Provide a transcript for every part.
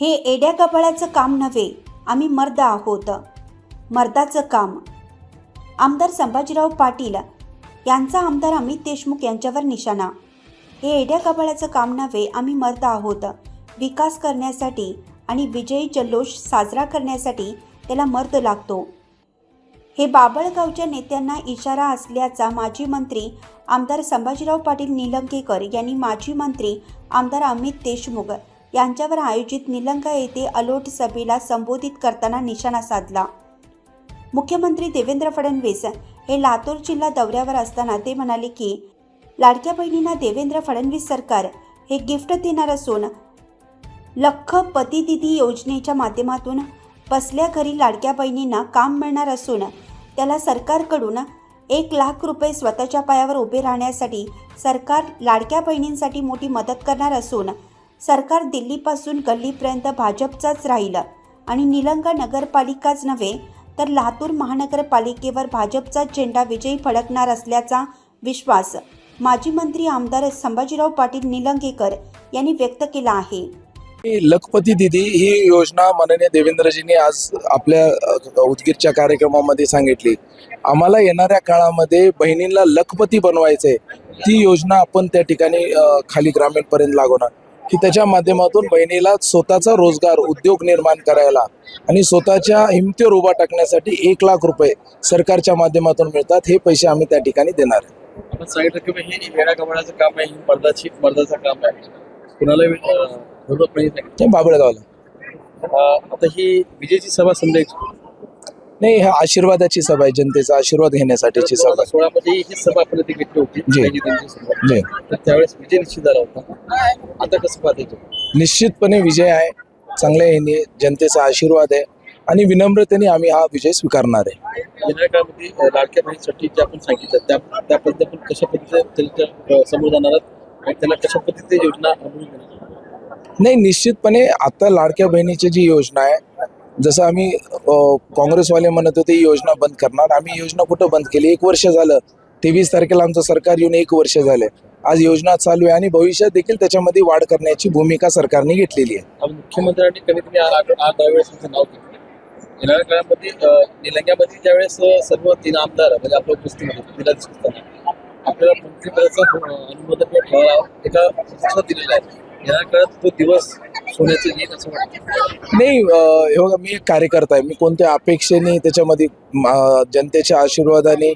हे एड्या कपाळाचं काम नव्हे आम्ही मर्द आहोत. मर्दाचं काम. आमदार संभाजीराव पाटील यांचा आमदार अमित देशमुख यांच्यावर निशाणा. हे एड्या कपाळाचं काम नव्हे आम्ही मर्द आहोत. विकास करण्यासाठी आणि विजयी जल्लोष साजरा करण्यासाठी त्याला मर्द लागतो. हे बाबळगावच्या नेत्यांना इशारा असल्याचा माजी मंत्री आमदार संभाजीराव पाटील निलंगेकर यांनी माजी मंत्री आमदार अमित देशमुख यांच्यावर आयोजित निलंगा येथे अलोट सभेला संबोधित करताना निशाणा साधला. मुख्यमंत्री देवेंद्र फडणवीस हे लातूर जिल्हा दौऱ्यावर असताना ते म्हणाले की लाडक्या बहिणींना देवेंद्र फडणवीस सरकार हे गिफ्ट देणार असून लख पतिदिदी योजनेच्या माध्यमातून बसल्या घरी लाडक्या बहिणींना काम मिळणार असून त्याला सरकारकडून एक लाख रुपये स्वतःच्या पायावर उभे राहण्यासाठी सरकार लाडक्या बहिणींसाठी मोठी मदत करणार असून सरकार दिल्लीपासून गल्लीपर्यंत भाजपचाच राहिलं. आणि निलंगा नगरपालिकाच नव्हे तर लातूर महानगरपालिकेवर भाजपचा झेंडा विजयी फडकणार असल्याचा विश्वास माजी मंत्री आमदार संभाजीराव पाटील निलंगेकर यांनी व्यक्त केला आहे. लखपती दिदी ही योजना माननीय देवेंद्रजींनी आज आपल्या उदगीरच्या कार्यक्रमामध्ये सांगितली. आम्हाला येणाऱ्या काळामध्ये बहिणींना लखपती बनवायचंय. ती योजना आपण त्या ठिकाणी खाली ग्रामीणपर्यंत लागवणार की त्याच्या माध्यमातून बहिणीला स्वतःचा रोजगार उद्योग निर्माण करायला आणि स्वतःच्या हिमतीवर उभा टाकण्यासाठी एक लाख रुपये सरकारच्या माध्यमातून मिळतात. हे पैसे आम्ही त्या ठिकाणी देणार आहे. आपण सांगितलं की बा हे वेळा कमवण्याचं काम आहे मर्दाची मर्दाचं काम आहे. कुणाला अं, विरोध नाही. सांगितलं. ते बाबळगावला आता ही विजयची सभा समजायची नाही हा आशीर्वादाची सभा आहे जनतेचा आशीर्वाद घेण्यासाठीची सभा आहे. सोळा मध्ये ही सभा आपल्याला ती घेतली होती जी. जी त्यावेळेस विजय निश्चित झाला होता. आता कसं पाहता निश्चितपणे विजय आहे. चांगल्या ह्याने जनतेचा आशीर्वाद आहे. आणि विनम्रतेने आम्ही हा विजय स्वीकारणार आहे. येणाऱ्या काळामध्ये अं, लाडक्या बहिणीसाठी जे आपण सांगितलं. त्या त्या कशा पद्धतीने त्यांच्यासमोर जाणार आणि त्याला कशा पद्धतीने योजना? नाही निश्चितपणे आता लाडक्या बहिणीची जी योजना आहे जसं आम्ही काँग्रेसवाले म्हणत होते ही योजना बंद करणार. आम्ही योजना कुठं बंद केली? एक वर्ष झालं. तेवीस तारखेला आमचं सरकार येऊन एक वर्ष झाले आज योजना चालू आहे आणि भविष्यात देखील त्याच्यामध्ये वाढ करण्याची भूमिका सरकारने घेतलेली आहे. मुख्यमंत्र्यांनी कमीत कमी आठ दहा वेळेस नाव घेतलं. येणाऱ्या काळामध्ये निलंग्यामध्ये ज्यावेळेस सर्व तीन आमदार म्हणजे आपल्या उपस्थितीमध्ये तिला दिसत असताना आपल्याला मंत्रिपदाचा अनुमोदन एका दिलेला आहे. तो दिवस नाही हे मी एक कार्यकर्ता आहे. मी कोणत्या अपेक्षेने त्याच्यामध्ये जनतेच्या आशीर्वादाने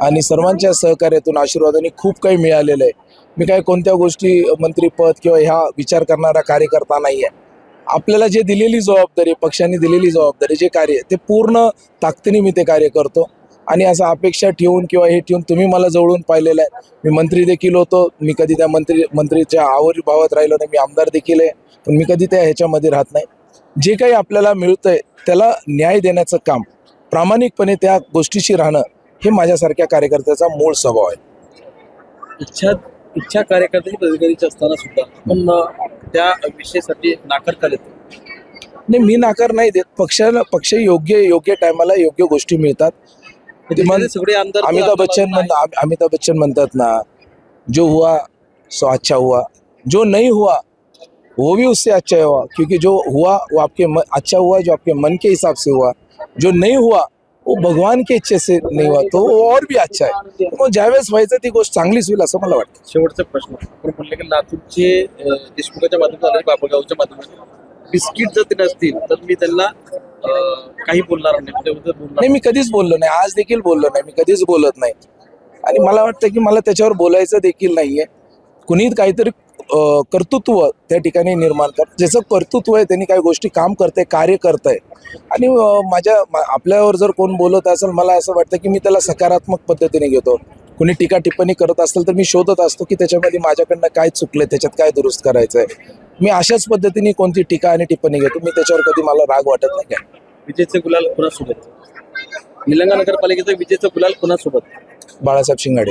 आणि सर्वांच्या सहकार्यातून आशीर्वादाने खूप काही मिळालेलं आहे. मी काय कोणत्या गोष्टी मंत्रीपद किंवा ह्या विचार करणारा कार्यकर्ता नाही आहे आपल्याला जे दिलेली जबाबदारी पक्षाने दिलेली जबाबदारी जे कार्य ते पूर्ण ताकदीने मी ते कार्य करतो. आणि असं अपेक्षा ठेवून किंवा हे ठेवून तुम्ही मला जवळून पाहिलेलं आहे. मी मंत्री देखील होतो. मी कधी त्या मंत्री मंत्रीच्या आविर्भावात राहिलो नाही. मी आमदार देखील आहे. पण मी कधी त्या ह्याच्यामध्ये राहत नाही. जे काही आपल्याला मिळतंय त्याला न्याय देण्याचं काम प्रामाणिकपणे त्या गोष्टीशी राहणं हे माझ्यासारख्या कार्यकर्त्याचा मूळ स्वभाव आहे. इच्छा इच्छा कार्यकर्त्याची पदाधिकारीची असताना सुद्धा आपण अं, त्या विषयासाठी नाकार का देतो? नाही मी नाकार नाही देत. पक्षाला पक्ष योग्य योग्य टायमाला योग्य गोष्टी मिळतात. मन- सगळे आमदार अमिताभ बच्चन म्हण अम- अमिताभ बच्चन म्हणतात ना जो हुआ सो अच्छा हुआ. जो नहीं हुआ वो भी उससे अच्छा हुआ. क्योंकि जो हुआ वो आपके मन, अच्छा हुआ जो आपके मन के हिसाब से हुआ. जो नहीं हुआ वो भगवान के इच्छे से नहीं हुआ तो वो और भी अच्छा आहे मग ज्यावेळेस व्हायचं ती गोष्ट चांगलीच होईल असं मला वाटतं. शेवटचा प्रश्न. आपण म्हणलं की लातूरचे देशमुखाच्या माध्यमातून आणि बाबळगावच्या माध्यमातून बिस्किट जर ते नसतील तर मी त्यांना काही बोलणार नाही. बोलणार नाही मी कधीच बोललो नाही. आज देखील बोललो नाही. मी कधीच बोलत नाही. आणि मला वाटतं की मला त्याच्यावर बोलायचं देखील नाहीये. कुणी काहीतरी कर्तृत्व त्या ठिकाणी निर्माण कर ज्याचं कर्तृत्व आहे त्यांनी काही गोष्टी काम करते कार्य करतंय. आणि अं, माझ्या आपल्यावर जर कोण बोलत असेल मला असं वाटतं की मी त्याला सकारात्मक पद्धतीने घेतो. कुणी टीका टिप्पणी करत असेल तर मी शोधत असतो की त्याच्यामध्ये माझ्याकडनं काय चुकलं त्याच्यात काय दुरुस्त करायचं आहे मी अशाच पद्धतीने कोणती टीका आणि टिप्पणी घेतो मी त्याच्यावर कधी मला राग वाटत नाही काय. विजेचे गुलाल कोणासोबत? निलंगा नगरपालिकेचा विजेचा गुलाल कोणासोबत? बाळासाहेब शिंगाडे.